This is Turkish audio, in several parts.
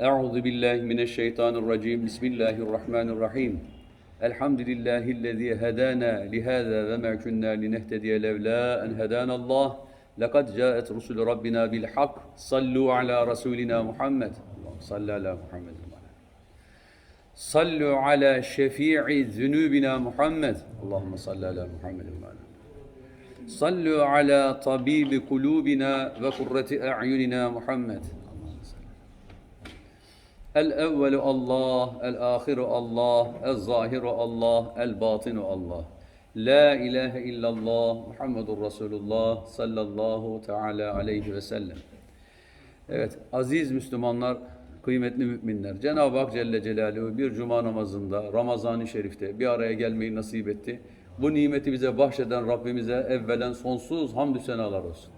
Euzu billahi mineşşeytanirracim. Bismillahirrahmanirrahim. Elhamdülillahi'llezî hedâna lihâzâ ve mâ kunnâ linehtediye levlâ en hedânallâh. Lekad câet rusulü rabbina bil hak. Sallu ala rasulina Muhammed. Salli ala Muhammed. Sallu ala şefii zunubina Muhammed. Allahumme salli ala Muhammed. Sallu ala tabibi kulubina ve kurreti a'yunina Muhammed. El evvelu Allah, el ahiru Allah, el zahiru Allah, el batinu Allah. La ilahe illallah Muhammedur Resulullah sallallahu teala aleyhi ve sellem. Evet aziz Müslümanlar, kıymetli müminler. Cenab-ı Hak Celle Celaluhu bir cuma namazında, Ramazan-ı Şerif'te bir araya gelmeyi nasip etti. Bu nimeti bize bahşeden Rabbimize evvelen sonsuz hamdü senalar olsun.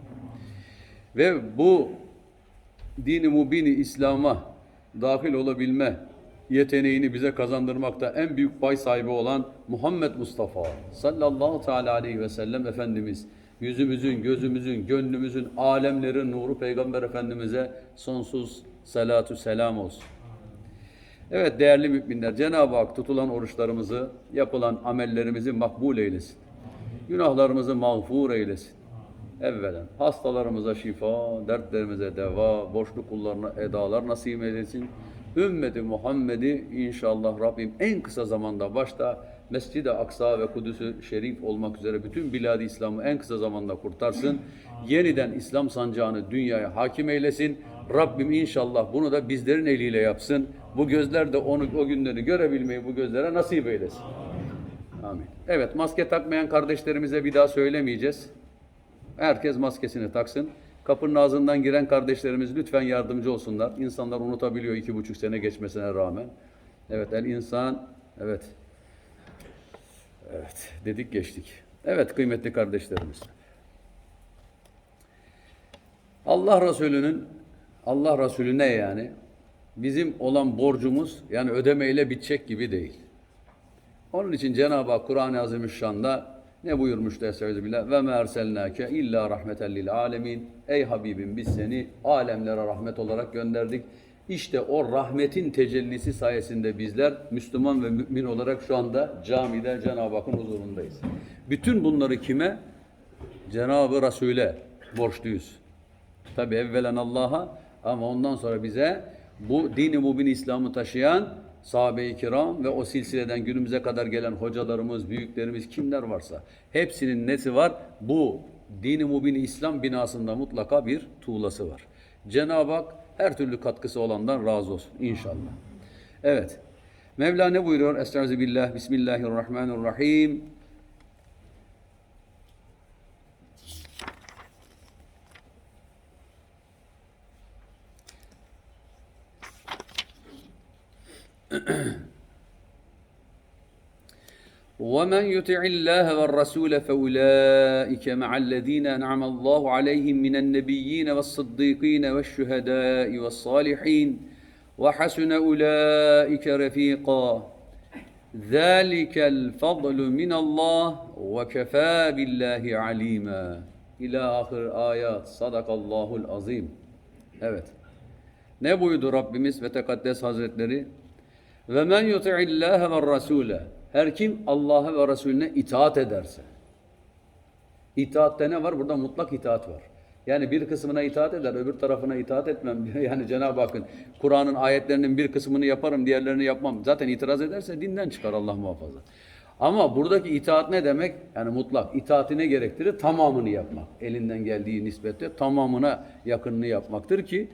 Ve bu dini mubini İslam'a dahil olabilme yeteneğini bize kazandırmakta en büyük pay sahibi olan Muhammed Mustafa sallallahu teala aleyhi ve sellem Efendimiz yüzümüzün, gözümüzün, gönlümüzün, alemlerin nuru Peygamber Efendimiz'e sonsuz salatu selam olsun. Evet değerli müminler Cenab-ı Hak tutulan oruçlarımızı, yapılan amellerimizi makbul eylesin. Günahlarımızı mağfur eylesin. Evvelen hastalarımıza şifa, dertlerimize deva, borçlu kullarına edalar nasip eylesin. Ümmeti Muhammed'i inşallah Rabbim en kısa zamanda başta Mescid-i Aksa ve Kudüs-ü Şerif olmak üzere bütün bilad-i İslam'ı en kısa zamanda kurtarsın. Yeniden İslam sancağını dünyaya hakim eylesin. Rabbim inşallah bunu da bizlerin eliyle yapsın. Bu gözler de onu o günleri görebilmeyi bu gözlere nasip eylesin. Amin. Evet maske takmayan kardeşlerimize bir daha söylemeyeceğiz. Herkes maskesini taksın. Kapının ağzından giren kardeşlerimiz lütfen yardımcı olsunlar. İnsanlar unutabiliyor iki buçuk sene geçmesine rağmen. Evet el insan, evet. Evet dedik geçtik. Evet kıymetli kardeşlerimiz. Allah Resulü'nün, Allah Resulüne yani bizim olan borcumuz yani ödemeyle bitecek gibi değil. Onun için Cenab-ı Hak Kur'an-ı Azimüşşan'da ne buyurmuştu Estağfirullah? Ve me erselnake illa rahmeten lil alemin. Ey Habibim biz seni alemlere rahmet olarak gönderdik. İşte o rahmetin tecellisi sayesinde bizler Müslüman ve mümin olarak şu anda camide Cenab-ı Hakk'ın huzurundayız. Bütün bunları kime? Cenab-ı Resul'e borçluyuz. Tabi evvelen Allah'a ama ondan sonra bize bu dini mubin İslam'ı taşıyan sahabe-i kiram ve o silsileden günümüze kadar gelen hocalarımız, büyüklerimiz kimler varsa hepsinin nesi var? Bu dini mubin İslam binasında mutlaka bir tuğlası var. Cenab-ı Hak her türlü katkısı olandan razı olsun inşallah. Evet. Mevla ne buyuruyor? Estağfirullah. Bismillahirrahmanirrahim. ومن يطع الله والرسول فأولئك مع الذين أنعم الله عليهم من النبيين والصديقين والشهداء والصالحين وحسن أولئك رفيقا ذلك الفضل من الله وكفى بالله عليما إلى آخر آيات صدق الله العظيم Evet. Ne buyurdu Rabbimiz ve Tekaddes Hazretleri? Ve men yuti'illâhe ve rasûle. Her kim Allah'a ve Resulüne itaat ederse. İtaatte ne var? Burada mutlak itaat var. Yani bir kısmına itaat eder, öbür tarafına itaat etmem. Yani Cenab-ı Hakk'ın Kur'an'ın ayetlerinin bir kısmını yaparım, diğerlerini yapmam. Zaten itiraz ederse dinden çıkar Allah muhafaza. Ama buradaki itaat ne demek? Yani mutlak. İtaatine gerektirir tamamını yapmak. Elinden geldiği nispette tamamına yakınını yapmaktır ki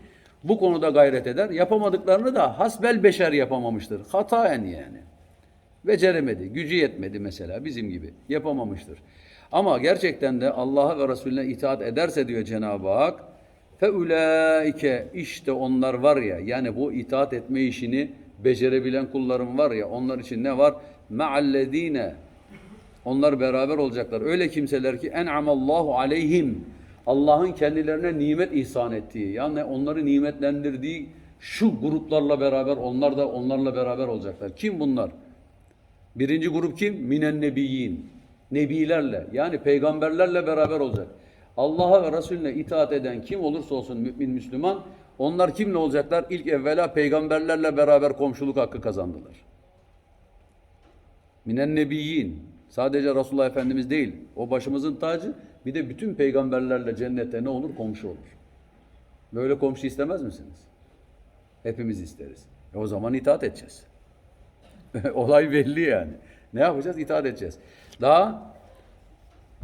bu konuda gayret eder. Yapamadıklarını da hasbel beşer yapamamıştır. Hataen yani. Beceremedi, gücü yetmedi mesela bizim gibi. Yapamamıştır. Ama gerçekten de Allah'a ve Resulüne itaat ederse diyor Cenab-ı Hak feulaike işte onlar var ya yani bu itaat etme işini becerebilen kullarım var ya onlar için ne var? Ma'allezine onlar beraber olacaklar. Öyle kimseler ki en'amallahu aleyhim Allah'ın kendilerine nimet ihsan ettiği yani onları nimetlendirdiği şu gruplarla beraber onlar da onlarla beraber olacaklar. Kim bunlar? Birinci grup kim? Minen nebiyyin. Nebilerle yani peygamberlerle beraber olacak. Allah'a ve Resulüne itaat eden kim olursa olsun mümin Müslüman Onlar kimle olacaklar? İlk evvela peygamberlerle beraber komşuluk hakkı kazandılar. Minen nebiyyin. Sadece Resulullah Efendimiz değil. O başımızın tacı. Bir de bütün peygamberlerle cennette ne olur? Komşu olur. Böyle komşu istemez misiniz? Hepimiz isteriz. E o zaman itaat edeceğiz. Olay belli yani. Ne yapacağız? İtaat edeceğiz. Daha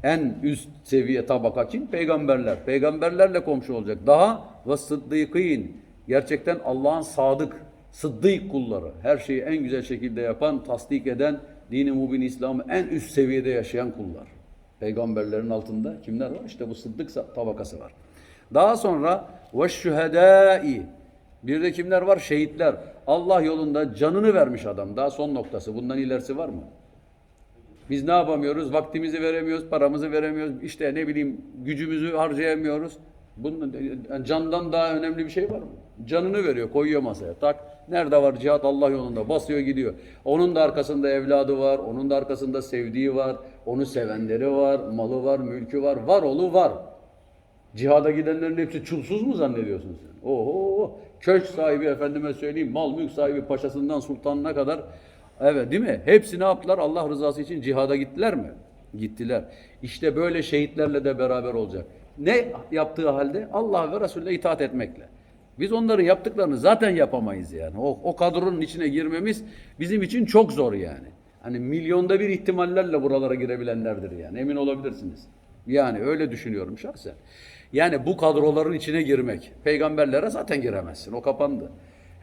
en üst seviye tabaka kim? Peygamberler. Peygamberlerle komşu olacak. Daha ve sıddıkîn. Gerçekten Allah'ın sadık, sıddık kulları. Her şeyi en güzel şekilde yapan, tasdik eden, dini mubin İslam'ı en üst seviyede yaşayan kullar. Peygamberlerin altında kimler var? İşte bu sıddık tabakası var. Daha sonra ve şühedâi. Bir de kimler var? Şehitler. Allah yolunda canını vermiş adam. Daha son noktası. Bundan ilerisi var mı? Biz ne yapamıyoruz? Vaktimizi veremiyoruz, paramızı veremiyoruz. İşte ne bileyim gücümüzü harcayamıyoruz. Bunun, yani candan daha önemli bir şey var mı? Canını veriyor, koyuyor masaya. Tak. Nerede var cihat Allah yolunda? Basıyor gidiyor. Onun da arkasında evladı var, onun da arkasında sevdiği var, onu sevenleri var, malı var, mülkü var, var olu var. Cihada gidenlerin hepsi çulsuz mu zannediyorsun sen? Oho! Köşk sahibi efendime söyleyeyim, mal mülk sahibi paşasından sultanına kadar Evet değil mi? Hepsi ne yaptılar? Allah rızası için cihada gittiler mi? Gittiler. İşte böyle şehitlerle de beraber olacak. Ne yaptığı halde? Allah ve Resulüne itaat etmekle. Biz onların yaptıklarını zaten yapamayız yani. O, o kadronun içine girmemiz bizim için çok zor yani. Hani milyonda bir ihtimallerle buralara girebilenlerdir yani. Emin olabilirsiniz. Yani öyle düşünüyorum şahsen. Yani bu kadroların içine girmek. Peygamberlere zaten giremezsin. O kapandı.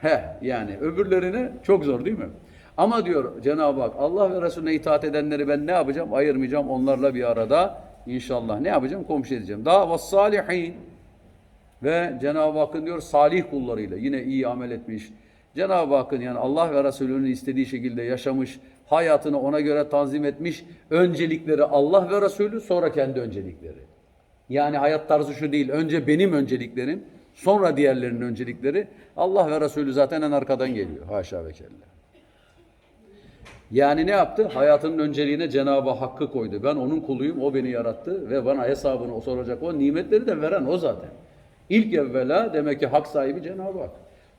He yani öbürlerine çok zor değil mi? Ama diyor Cenab-ı Hak Allah ve Resulüne itaat edenleri ben ne yapacağım? Ayırmayacağım onlarla bir arada inşallah ne yapacağım? Komşu edeceğim. Daha vassalihin ve Cenab-ı Hakk'ın diyor salih kullarıyla yine iyi amel etmiş. Cenab-ı Hakk'ın yani Allah ve Resulü'nün istediği şekilde yaşamış, hayatını ona göre tanzim etmiş. Öncelikleri Allah ve Resulü sonra kendi öncelikleri. Yani hayat tarzı şu değil. Önce benim önceliklerim, sonra diğerlerinin öncelikleri. Allah ve Resulü zaten en arkadan geliyor. Haşa ve kella. Yani ne yaptı? Hayatının önceliğine Cenab-ı Hakk'ı koydu. Ben onun kuluyum, o beni yarattı ve bana hesabını o soracak. O nimetleri de veren o zaten. İlk evvela demek ki hak sahibi Cenab-ı Hak.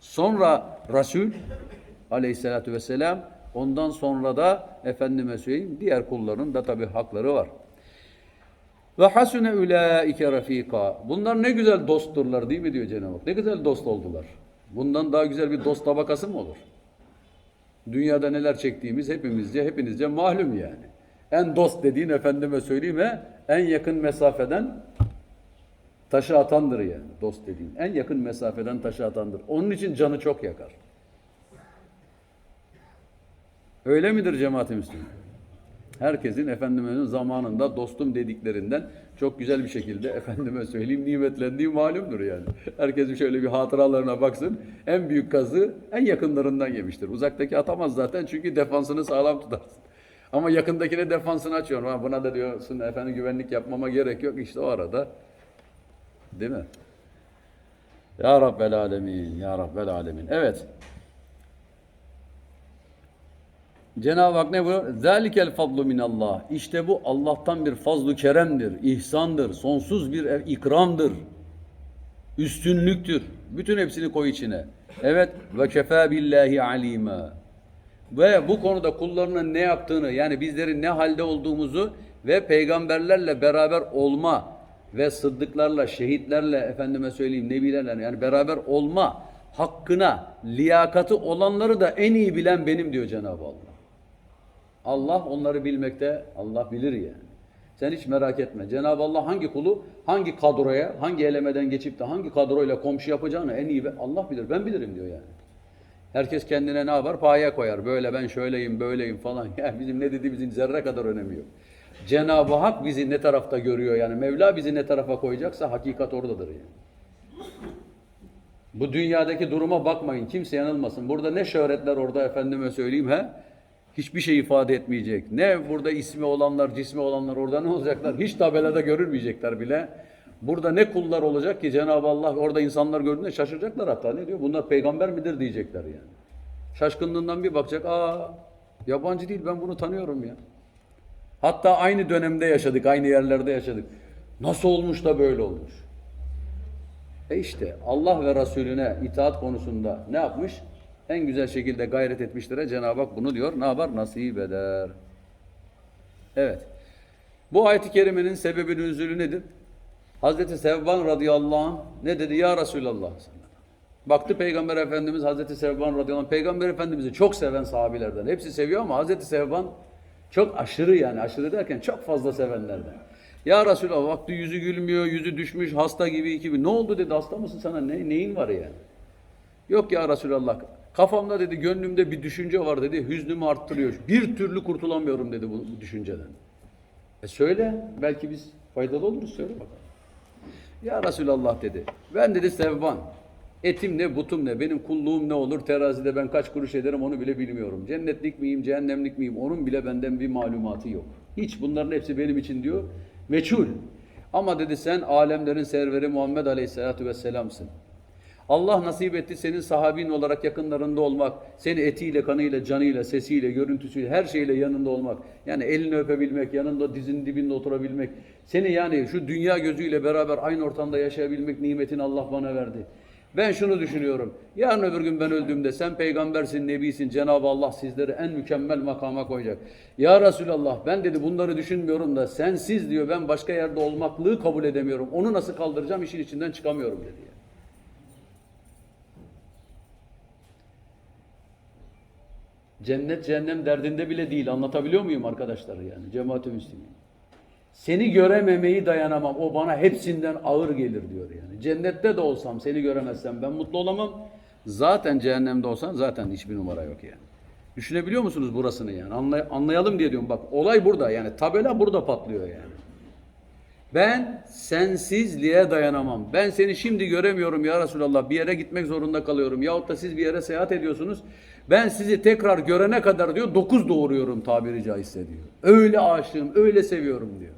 Sonra Resul aleyhissalatü vesselam ondan sonra da efendime söyleyeyim diğer kulların da tabi hakları var. Ve hasune ulaike rafika. Bunlar ne güzel dostturlar değil mi diyor Cenab-ı Hak. Ne güzel dost oldular. Bundan daha güzel bir dost tabakası mı olur? Dünyada neler çektiğimiz hepimizce, hepinizce malum yani. En dost dediğin efendime söyleyeyim he, en yakın mesafeden taşı atandır yani dost dediğin. En yakın mesafeden taşı atandır. Onun için canı çok yakar. Öyle midir cemaat-i? Herkesin efendime zamanında dostum dediklerinden çok güzel bir şekilde efendime söyleyeyim nimetlendiği malumdur yani. Herkesin şöyle bir hatıralarına baksın. En büyük kazı en yakınlarından yemiştir. Uzaktaki atamaz zaten çünkü defansını sağlam tutarsın. Ama yakındakine defansını açıyor. Ha, buna da diyorsun efendim güvenlik yapmama gerek yok. İşte o arada değil mi? Ya Rabbel Alemin, Ya Rabbel Alemin. Evet. Cenab-ı Hak ne buyuruyor? Zalikel fadlu minallah. İşte bu Allah'tan bir fazlu keremdir, ihsandır, sonsuz bir ikramdır. Üstünlüktür. Bütün hepsini koy içine. Evet ve kefa billahi alima. Ve bu konuda kullarının ne yaptığını yani bizlerin ne halde olduğumuzu ve peygamberlerle beraber olma ve sıddıklarla, şehitlerle efendime söyleyeyim nebilerle yani beraber olma hakkına liyakatı olanları da en iyi bilen benim diyor Cenab-ı Allah. Allah onları bilmekte, Allah bilir yani. Sen hiç merak etme. Cenab-ı Allah hangi kulu, hangi kadroya, hangi elemeden geçip de hangi kadroyla komşu yapacağını en iyi Allah bilir. Ben bilirim diyor yani. Herkes kendine ne yapar? Paya koyar. Böyle ben şöyleyim, böyleyim falan. Ya bizim ne dediğimizin zerre kadar önemi yok. Cenab-ı Hak bizi ne tarafta görüyor yani. Mevla bizi ne tarafa koyacaksa hakikat oradadır yani. Bu dünyadaki duruma bakmayın. Kimse yanılmasın. Burada ne şöhretler orada efendime söyleyeyim he? Hiçbir şey ifade etmeyecek. Ne burada ismi olanlar, cismi olanlar orada ne olacaklar? Hiç tabelada görülmeyecekler bile. Burada ne kullar olacak ki Cenab-ı Allah orada insanlar gördüğünde şaşıracaklar hatta. Ne diyor? Bunlar peygamber midir diyecekler yani. Şaşkınlığından bir bakacak. Aa yabancı değil ben bunu tanıyorum ya. Hatta aynı dönemde yaşadık, aynı yerlerde yaşadık. Nasıl olmuş da böyle olmuş? E işte Allah ve Resulüne itaat konusunda ne yapmış? En güzel şekilde gayret etmişlere Cenab-ı Hak bunu diyor. Ne yapar? Nasip eder. Evet. Bu ayet-i kerimenin sebebi nüzulü nedir? Hazreti Sevban radıyallahu anh ne dedi? Ya Resulallah. Baktı Peygamber Efendimiz Hazreti Sevban radıyallahu anh Peygamber Efendimiz'i çok seven sahabilerden. Hepsi seviyor ama Hazreti Sevban çok aşırı yani aşırı derken çok fazla sevenlerden. Ya Resulallah baktı yüzü gülmüyor, yüzü düşmüş, hasta gibi gibi. Ne oldu dedi, hasta mısın sana, ne, neyin var yani? Yok ya Resulallah, kafamda dedi, gönlümde bir düşünce var dedi, hüznümü arttırıyor. Bir türlü kurtulamıyorum dedi bu, bu düşünceden. E söyle, belki biz faydalı oluruz, söyle bakalım. Ya Resulallah dedi, ben dedi Sevban, etim ne, butum ne, benim kulluğum ne olur, terazide ben kaç kuruş ederim onu bile bilmiyorum. Cennetlik miyim, cehennemlik miyim, onun bile benden bir malumatı yok. Hiç bunların hepsi benim için diyor, meçhul. Ama dedi sen alemlerin serveri Muhammed Aleyhisselatü Vesselam'sın. Allah nasip etti senin sahabin olarak yakınlarında olmak, seni etiyle, kanıyla, canıyla, sesiyle, görüntüsüyle, her şeyle yanında olmak. Yani elini öpebilmek, yanında dizinin dibinde oturabilmek. Seni yani şu dünya gözüyle beraber aynı ortamda yaşayabilmek nimetini Allah bana verdi. Ben şunu düşünüyorum. Yarın öbür gün ben öldüğümde sen peygambersin, nebisin. Cenab-ı Allah sizleri en mükemmel makama koyacak. Ya Resulallah ben dedi bunları düşünmüyorum da sensiz diyor ben başka yerde olmaklığı kabul edemiyorum. Onu nasıl kaldıracağım işin içinden çıkamıyorum dedi. Cennet cehennem derdinde bile değil. Anlatabiliyor muyum arkadaşlar yani? Cemaat-i Müslümin. Seni görememeyi dayanamam. O bana hepsinden ağır gelir diyor yani. Cennette de olsam seni göremezsem ben mutlu olamam. Zaten cehennemde olsan zaten hiçbir numara yok yani. Düşünebiliyor musunuz burasını yani? Anlay- anlayalım diye diyorum. Bak olay burada yani. Tabela burada patlıyor yani. Ben sensizliğe dayanamam. Ben seni şimdi göremiyorum ya Resulallah. Bir yere gitmek zorunda kalıyorum. Yahut da siz bir yere seyahat ediyorsunuz. Ben sizi tekrar görene kadar diyor dokuz doğuruyorum tabiri caizse diyor. Öyle aşığım, öyle seviyorum diyor.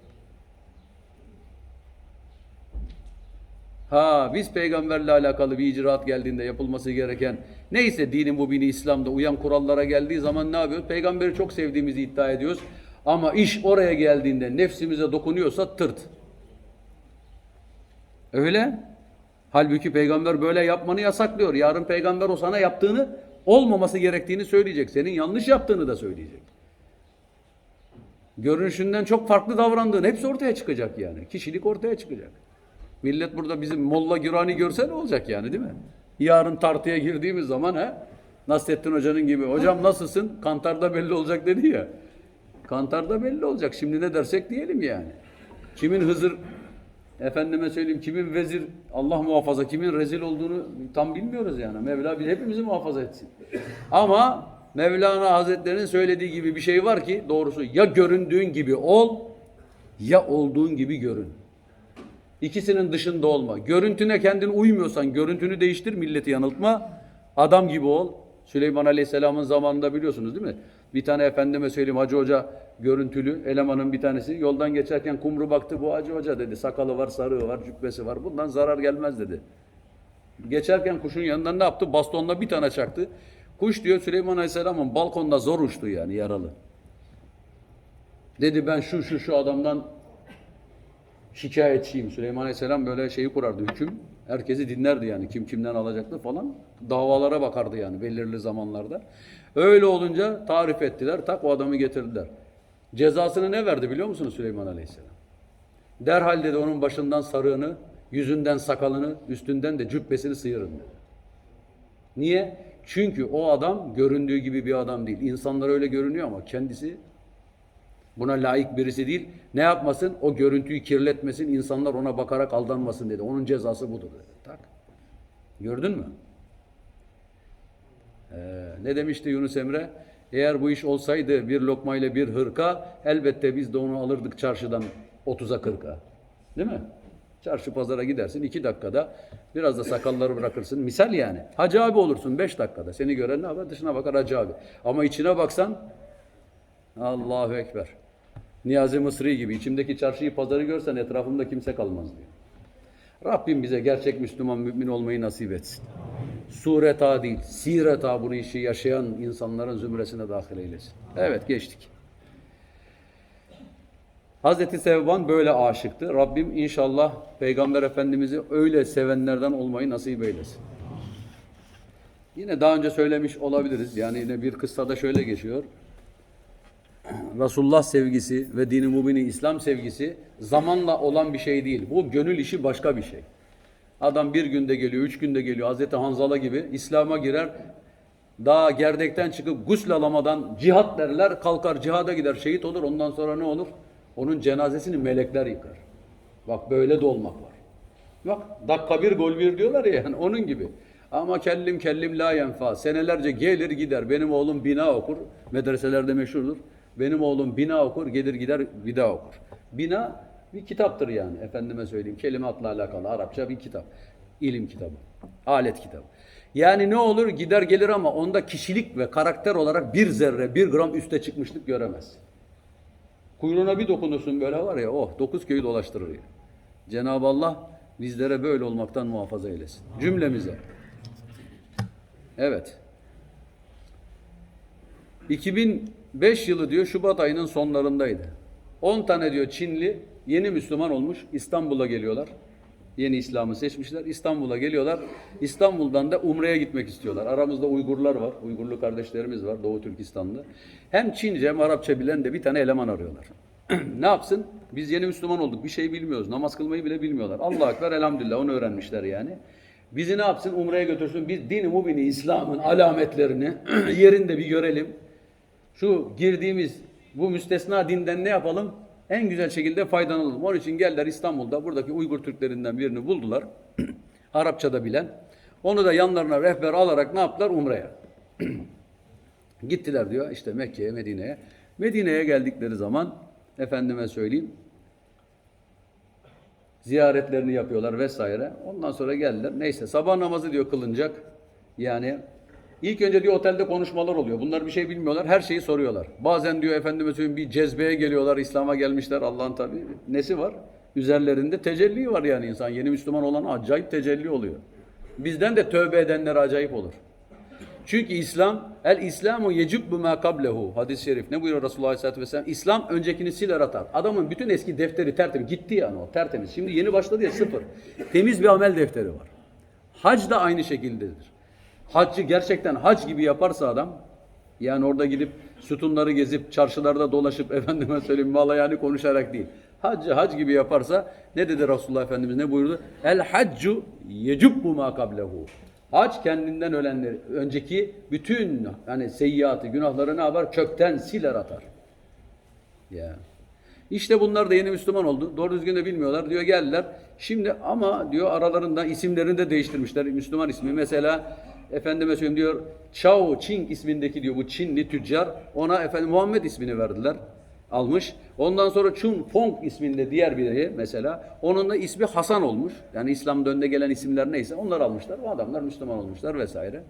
Ha biz peygamberle alakalı bir icraat geldiğinde yapılması gereken neyse dinin bu bini İslam'da uyan kurallara geldiği zaman ne yapıyoruz? Peygamberi çok sevdiğimizi iddia ediyoruz. Ama iş oraya geldiğinde nefsimize dokunuyorsa tırt. Öyle. Halbuki peygamber böyle yapmanı yasaklıyor. Yarın peygamber o sana yaptığını olmaması gerektiğini söyleyecek. Senin yanlış yaptığını da söyleyecek. Görünüşünden çok farklı davrandığın hepsi ortaya çıkacak yani. Kişilik ortaya çıkacak. Millet burada bizim Molla Gürani görse ne olacak yani değil mi? Yarın tartıya girdiğimiz zaman he, Nasrettin Hoca'nın gibi hocam nasılsın? Kantarda belli olacak dedi ya. Kantarda belli olacak. Şimdi ne dersek diyelim yani. Kimin Hızır efendime söyleyeyim kimin vezir Allah muhafaza kimin rezil olduğunu tam bilmiyoruz yani. Mevla biz hepimizi muhafaza etsin. Ama Mevlana Hazretleri'nin söylediği gibi bir şey var ki doğrusu ya göründüğün gibi ol ya olduğun gibi görün. İkisinin dışında olma. Görüntüne kendin uymuyorsan görüntünü değiştir, milleti yanıltma. Adam gibi ol. Süleyman Aleyhisselam'ın zamanında biliyorsunuz değil mi? Bir tane efendime söyleyeyim Hacı Hoca görüntülü elemanın bir tanesi yoldan geçerken kumru baktı bu Hacı Hoca dedi. Sakalı var, sarığı var, cübbesi var. Bundan zarar gelmez dedi. Geçerken kuşun yanından ne yaptı? Bastonla bir tane çaktı. Kuş diyor Süleyman Aleyhisselam'ın balkonda zor uçtu yani yaralı. Dedi ben şu şu şu adamdan şikayetçiyim. Süleyman Aleyhisselam böyle şeyi kurardı hüküm. Herkesi dinlerdi yani kim kimden alacaktı falan. Davalara bakardı yani belirli zamanlarda. Öyle olunca tarif ettiler. Tak o adamı getirdiler. Cezasını ne verdi biliyor musunuz Süleyman Aleyhisselam? Derhal dedi onun başından sarığını, yüzünden sakalını, üstünden de cübbesini sıyırın dedi. Niye? Çünkü o adam göründüğü gibi bir adam değil. İnsanlar öyle görünüyor ama kendisi Buna layık birisi değil. Ne yapmasın? O görüntüyü kirletmesin. insanlar ona bakarak aldanmasın dedi. Onun cezası budur dedi. Tak. Gördün mü? Ee, ne demişti Yunus Emre? Eğer bu iş olsaydı bir lokmayla bir hırka elbette biz de onu alırdık çarşıdan 30'a 40'a. Değil mi? Çarşı pazara gidersin iki dakikada biraz da sakalları bırakırsın. Misal yani. Hacı abi olursun beş dakikada. Seni gören ne yapar? Dışına bakar hacı abi. Ama içine baksan Allahu Ekber. Niyazi Mısri gibi içimdeki çarşıyı pazarı görsen etrafımda kimse kalmaz diyor. Rabbim bize gerçek Müslüman mümin olmayı nasip etsin. Sureta değil, sireta bunu işi yaşayan insanların zümresine dahil eylesin. Evet geçtik. Hazreti Sevban böyle aşıktı. Rabbim inşallah Peygamber Efendimiz'i öyle sevenlerden olmayı nasip eylesin. Yine daha önce söylemiş olabiliriz. Yani yine bir kıssada şöyle geçiyor. Resulullah sevgisi ve dini mubini İslam sevgisi zamanla olan bir şey değil. Bu gönül işi başka bir şey. Adam bir günde geliyor, üç günde geliyor. Hazreti Hanzala gibi İslam'a girer. Daha gerdekten çıkıp gusül alamadan cihat derler. Kalkar cihada gider, şehit olur. Ondan sonra ne olur? Onun cenazesini melekler yıkar. Bak böyle de olmak var. Bak dakika bir gol bir diyorlar ya yani onun gibi. Ama kellim kellim la yenfa. Senelerce gelir gider. Benim oğlum bina okur. Medreselerde meşhurdur. Benim oğlum bina okur, gelir gider vida okur. Bina bir kitaptır yani. Efendime söyleyeyim. Kelimatla alakalı Arapça bir kitap. İlim kitabı. Alet kitabı. Yani ne olur gider gelir ama onda kişilik ve karakter olarak bir zerre, bir gram üste çıkmışlık göremez. Kuyruğuna bir dokunursun böyle var ya oh dokuz köyü dolaştırır ya. Cenab-ı Allah bizlere böyle olmaktan muhafaza eylesin. Cümlemize. Evet. 2005 yılı diyor Şubat ayının sonlarındaydı. 10 tane diyor Çinli yeni Müslüman olmuş İstanbul'a geliyorlar. Yeni İslam'ı seçmişler. İstanbul'a geliyorlar. İstanbul'dan da Umre'ye gitmek istiyorlar. Aramızda Uygurlar var. Uygurlu kardeşlerimiz var Doğu Türkistan'da. Hem Çince hem Arapça bilen de bir tane eleman arıyorlar. ne yapsın? Biz yeni Müslüman olduk. Bir şey bilmiyoruz. Namaz kılmayı bile bilmiyorlar. Allah Ekber elhamdülillah onu öğrenmişler yani. Bizi ne yapsın? Umre'ye götürsün. Biz dini mubini İslam'ın alametlerini yerinde bir görelim. Şu girdiğimiz bu müstesna dinden ne yapalım? En güzel şekilde faydalanalım. Onun için geldiler İstanbul'da buradaki Uygur Türklerinden birini buldular. Arapçada bilen. Onu da yanlarına rehber alarak ne yaptılar? Umre'ye. Gittiler diyor işte Mekke'ye, Medine'ye. Medine'ye geldikleri zaman efendime söyleyeyim ziyaretlerini yapıyorlar vesaire. Ondan sonra geldiler. Neyse sabah namazı diyor kılınacak. Yani ilk önce diyor otelde konuşmalar oluyor. Bunlar bir şey bilmiyorlar. Her şeyi soruyorlar. Bazen diyor efendime söyleyeyim bir cezbeye geliyorlar. İslam'a gelmişler. Allah'ın tabi nesi var? Üzerlerinde tecelli var yani insan. Yeni Müslüman olan acayip tecelli oluyor. Bizden de tövbe edenler acayip olur. Çünkü İslam el İslamu yecubbu ma kablehu hadis-i şerif. Ne buyuruyor Resulullah Aleyhisselatü Vesselam? İslam öncekini siler atar. Adamın bütün eski defteri tertemiz. Gitti yani o tertemiz. Şimdi yeni başladı ya sıfır. Temiz bir amel defteri var. Hac da aynı şekildedir. Haccı gerçekten hac gibi yaparsa adam yani orada gidip sütunları gezip çarşılarda dolaşıp efendime söyleyeyim mala yani konuşarak değil. Haccı hac gibi yaparsa ne dedi Resulullah Efendimiz ne buyurdu? El haccu yecubbu ma kablehu. Hac kendinden ölenleri, önceki bütün hani seyyiatı, günahları ne yapar? Kökten siler atar. Ya. İşte bunlar da yeni Müslüman oldu. Doğru düzgün de bilmiyorlar. Diyor geldiler. Şimdi ama diyor aralarında isimlerini de değiştirmişler. Müslüman ismi. Mesela efendime söyleyeyim diyor Chao Ching ismindeki diyor bu Çinli tüccar ona efendim Muhammed ismini verdiler. Almış. Ondan sonra Chun Fong isminde diğer biri mesela onun da ismi Hasan olmuş. Yani İslam'da önde gelen isimler neyse onlar almışlar. O adamlar Müslüman olmuşlar vesaire.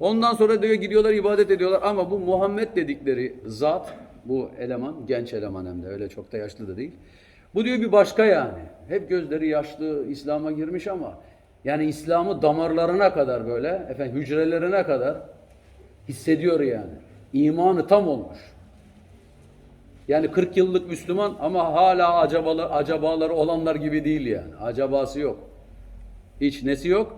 Ondan sonra diyor gidiyorlar ibadet ediyorlar ama bu Muhammed dedikleri zat bu eleman genç eleman hem de öyle çok da yaşlı da değil. Bu diyor bir başka yani. Hep gözleri yaşlı İslam'a girmiş ama yani İslam'ı damarlarına kadar böyle efendim hücrelerine kadar hissediyor yani. İmanı tam olmuş. Yani 40 yıllık Müslüman ama hala acabalı, acabaları olanlar gibi değil yani. Acabası yok. Hiç nesi yok?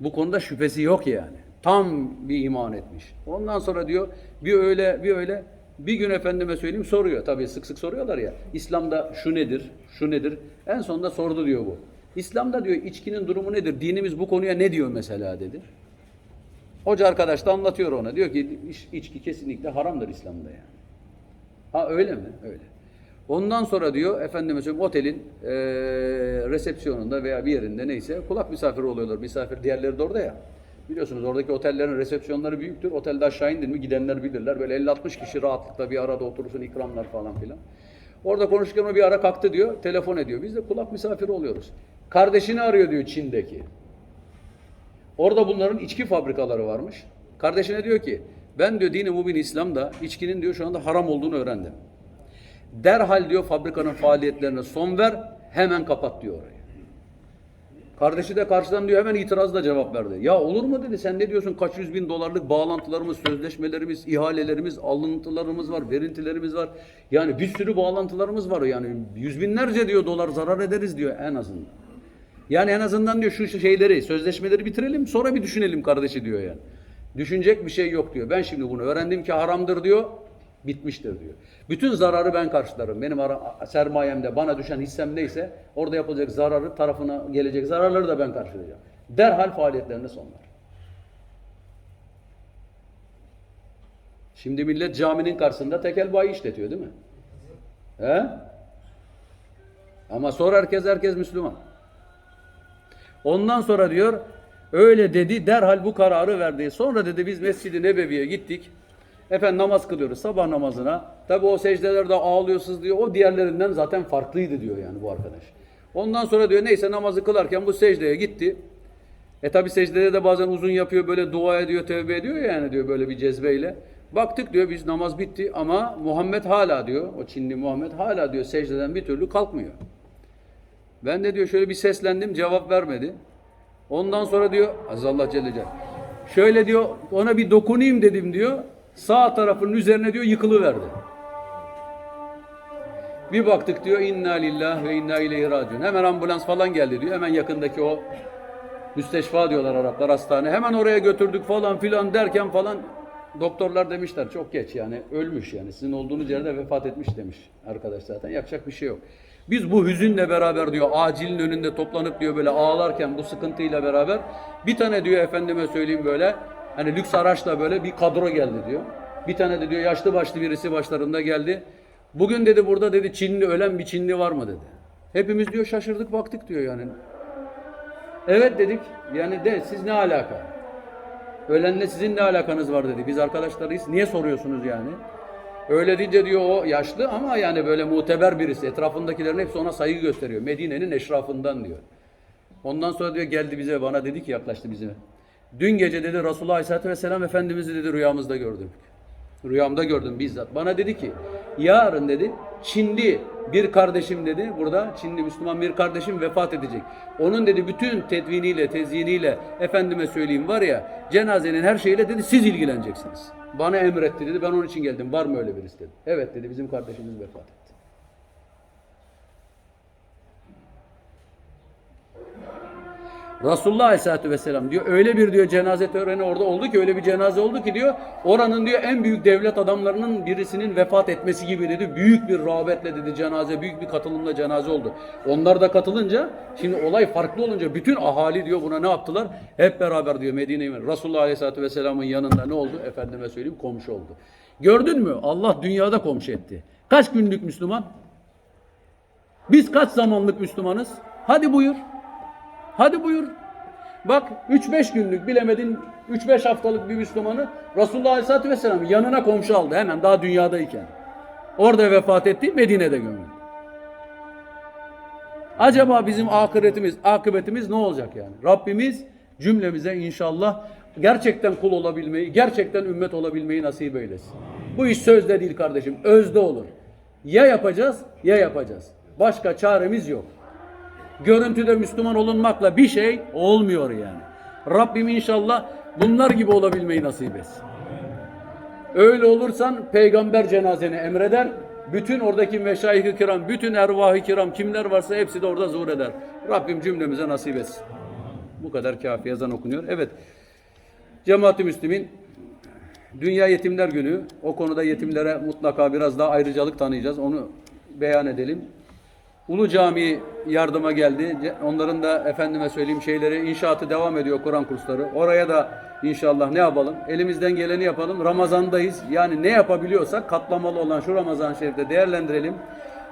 Bu konuda şüphesi yok yani. Tam bir iman etmiş. Ondan sonra diyor bir öyle bir öyle bir gün efendime söyleyeyim soruyor. Tabii sık sık soruyorlar ya. İslam'da şu nedir? Şu nedir? En sonunda sordu diyor bu. İslam'da diyor içkinin durumu nedir? Dinimiz bu konuya ne diyor mesela dedi. Hoca arkadaş da anlatıyor ona. Diyor ki iç- içki kesinlikle haramdır İslam'da yani. Ha öyle mi? Öyle. Ondan sonra diyor efendime söyleyeyim otelin eee resepsiyonunda veya bir yerinde neyse kulak misafiri oluyorlar. Misafir diğerleri de orada ya. Biliyorsunuz oradaki otellerin resepsiyonları büyüktür. Otelde aşağı indin mi gidenler bilirler. Böyle 50-60 kişi rahatlıkla bir arada oturursun ikramlar falan filan. Orada konuşurken o bir ara kalktı diyor. Telefon ediyor. Biz de kulak misafiri oluyoruz. Kardeşini arıyor diyor Çin'deki. Orada bunların içki fabrikaları varmış. Kardeşine diyor ki ben diyor dini mubin İslam'da içkinin diyor şu anda haram olduğunu öğrendim. Derhal diyor fabrikanın faaliyetlerine son ver hemen kapat diyor orayı. Kardeşi de karşıdan diyor hemen itirazla cevap verdi. Ya olur mu dedi sen ne diyorsun kaç yüz bin dolarlık bağlantılarımız, sözleşmelerimiz, ihalelerimiz, alıntılarımız var, verintilerimiz var. Yani bir sürü bağlantılarımız var yani yüz binlerce diyor dolar zarar ederiz diyor en azından. Yani en azından diyor şu şeyleri, sözleşmeleri bitirelim sonra bir düşünelim kardeşi diyor yani. Düşünecek bir şey yok diyor. Ben şimdi bunu öğrendim ki haramdır diyor. Bitmiştir diyor. Bütün zararı ben karşılarım. Benim sermayemde bana düşen hissem neyse orada yapılacak zararı tarafına gelecek zararları da ben karşılayacağım. Derhal faaliyetlerine sonlar. Şimdi millet caminin karşısında tekel bayi işletiyor değil mi? He? Ama sonra herkes herkes Müslüman. Ondan sonra diyor öyle dedi derhal bu kararı verdi. Sonra dedi biz Mescid-i Nebevi'ye gittik. Efendim namaz kılıyoruz sabah namazına. Tabi o secdelerde ağlıyorsunuz diyor. O diğerlerinden zaten farklıydı diyor yani bu arkadaş. Ondan sonra diyor neyse namazı kılarken bu secdeye gitti. E tabi secdede de bazen uzun yapıyor böyle dua ediyor tevbe ediyor ya yani diyor böyle bir cezbeyle. Baktık diyor biz namaz bitti ama Muhammed hala diyor o Çinli Muhammed hala diyor secdeden bir türlü kalkmıyor. Ben de diyor şöyle bir seslendim cevap vermedi. Ondan sonra diyor Azallah Celle Celaluhu. Şöyle diyor ona bir dokunayım dedim diyor. Sağ tarafının üzerine diyor yıkılıverdi. Bir baktık diyor inna lillah ve inna ileyhi raciun. Hemen ambulans falan geldi diyor. Hemen yakındaki o müsteşfa diyorlar Araplar hastane. Hemen oraya götürdük falan filan derken falan doktorlar demişler çok geç yani ölmüş yani sizin olduğunuz yerde vefat etmiş demiş arkadaş zaten yapacak bir şey yok. Biz bu hüzünle beraber diyor acilin önünde toplanıp diyor böyle ağlarken bu sıkıntıyla beraber bir tane diyor efendime söyleyeyim böyle hani lüks araçla böyle bir kadro geldi diyor. Bir tane de diyor yaşlı başlı birisi başlarında geldi. Bugün dedi burada dedi Çinli ölen bir Çinli var mı dedi. Hepimiz diyor şaşırdık baktık diyor yani. Evet dedik. Yani de siz ne alaka? Ölenle sizin ne alakanız var dedi. Biz arkadaşlarıyız. Niye soruyorsunuz yani? Öyle deyince diyor o yaşlı ama yani böyle muteber birisi. Etrafındakilerin hepsi ona saygı gösteriyor. Medine'nin eşrafından diyor. Ondan sonra diyor geldi bize bana dedi ki yaklaştı bize. Dün gece dedi Resulullah Aleyhisselatü Vesselam Efendimiz'i dedi rüyamızda gördüm. Rüyamda gördüm bizzat. Bana dedi ki yarın dedi Çinli bir kardeşim dedi burada Çinli Müslüman bir kardeşim vefat edecek. Onun dedi bütün tedviniyle, tezyiniyle efendime söyleyeyim var ya cenazenin her şeyiyle dedi siz ilgileneceksiniz. Bana emretti dedi ben onun için geldim. Var mı öyle birisi dedi. Evet dedi bizim kardeşimiz vefat etti. Resulullah Aleyhisselatü Vesselam diyor öyle bir diyor cenaze töreni orada oldu ki öyle bir cenaze oldu ki diyor oranın diyor en büyük devlet adamlarının birisinin vefat etmesi gibi dedi büyük bir rağbetle dedi cenaze büyük bir katılımla cenaze oldu. Onlar da katılınca şimdi olay farklı olunca bütün ahali diyor buna ne yaptılar? Hep beraber diyor Medine'ye Resulullah Aleyhisselatü Vesselam'ın yanında ne oldu? Efendime söyleyeyim komşu oldu. Gördün mü? Allah dünyada komşu etti. Kaç günlük Müslüman? Biz kaç zamanlık Müslümanız? Hadi buyur. Hadi buyur. Bak 3-5 günlük bilemedin 3-5 haftalık bir Müslümanı Resulullah Aleyhisselatü Vesselam yanına komşu aldı hemen daha dünyadayken. Orada vefat etti Medine'de gömüldü. Acaba bizim ahiretimiz, akıbetimiz ne olacak yani? Rabbimiz cümlemize inşallah gerçekten kul olabilmeyi, gerçekten ümmet olabilmeyi nasip eylesin. Bu iş sözde değil kardeşim, özde olur. Ya yapacağız, ya yapacağız. Başka çaremiz yok. Görüntüde Müslüman olunmakla bir şey olmuyor yani. Rabbim inşallah bunlar gibi olabilmeyi nasip etsin. Öyle olursan peygamber cenazeni emreder. Bütün oradaki meşayih-i kiram, bütün ervah-ı kiram kimler varsa hepsi de orada zuhur eder. Rabbim cümlemize nasip etsin. Bu kadar kafi ezan okunuyor. Evet. Cemaat-i Müslümin Dünya Yetimler Günü. O konuda yetimlere mutlaka biraz daha ayrıcalık tanıyacağız. Onu beyan edelim. Ulu Cami yardıma geldi. Onların da efendime söyleyeyim şeyleri inşaatı devam ediyor Kur'an kursları. Oraya da inşallah ne yapalım? Elimizden geleni yapalım. Ramazandayız. Yani ne yapabiliyorsak katlamalı olan şu Ramazan şerifte değerlendirelim.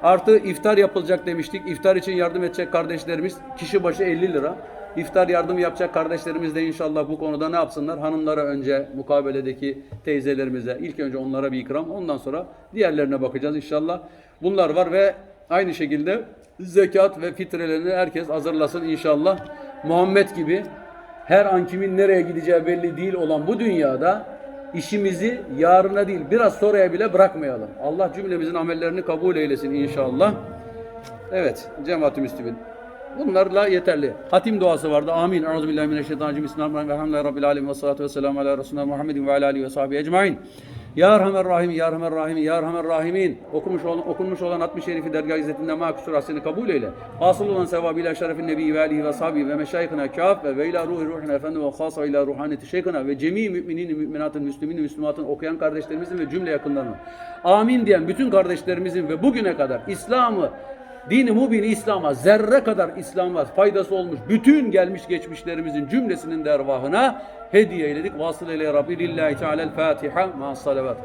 Artı iftar yapılacak demiştik. İftar için yardım edecek kardeşlerimiz kişi başı 50 lira. İftar yardım yapacak kardeşlerimiz de inşallah bu konuda ne yapsınlar? Hanımlara önce mukabeledeki teyzelerimize ilk önce onlara bir ikram ondan sonra diğerlerine bakacağız inşallah. Bunlar var ve aynı şekilde zekat ve fitrelerini herkes hazırlasın inşallah. Muhammed gibi her an kimin nereye gideceği belli değil olan bu dünyada işimizi yarına değil biraz sonraya bile bırakmayalım. Allah cümlemizin amellerini kabul eylesin inşallah. Evet cemaat-i Müslümin. Bunlarla yeterli. Hatim duası vardı. Amin. Euzubillahimineşşeytanirracim. Bismillahirrahmanirrahim. Elhamdülillahi Rabbil alemin. Ve salatu ve selamu ala Resulüne Muhammedin ve ala alihi ve sahbihi ecmain. Ya Erhamer Rahim, Ya Erhamer Rahim, Ya Erhamer Rahimin. Okumuş olan, okunmuş olan 60 şerifi dergah izzetinde makusur hasını kabul eyle. Hasıl olan sevabıyla şerefin nebi ve alihi ve sahbihi ve meşayihine kâf ve ve ila ruhi ruhine efendi ve khasa ila ruhaneti şeyhine ve cemi müminin, müminatın, müslümin, müslümatın okuyan kardeşlerimizin ve cümle yakınlarının. Amin diyen bütün kardeşlerimizin ve bugüne kadar İslam'ı Dini mubin İslam'a zerre kadar İslam'a faydası olmuş bütün gelmiş geçmişlerimizin cümlesinin de ervahına hediye eyledik. Vasıl ile Rabbi lillahi teala'l Fatiha ma salavat.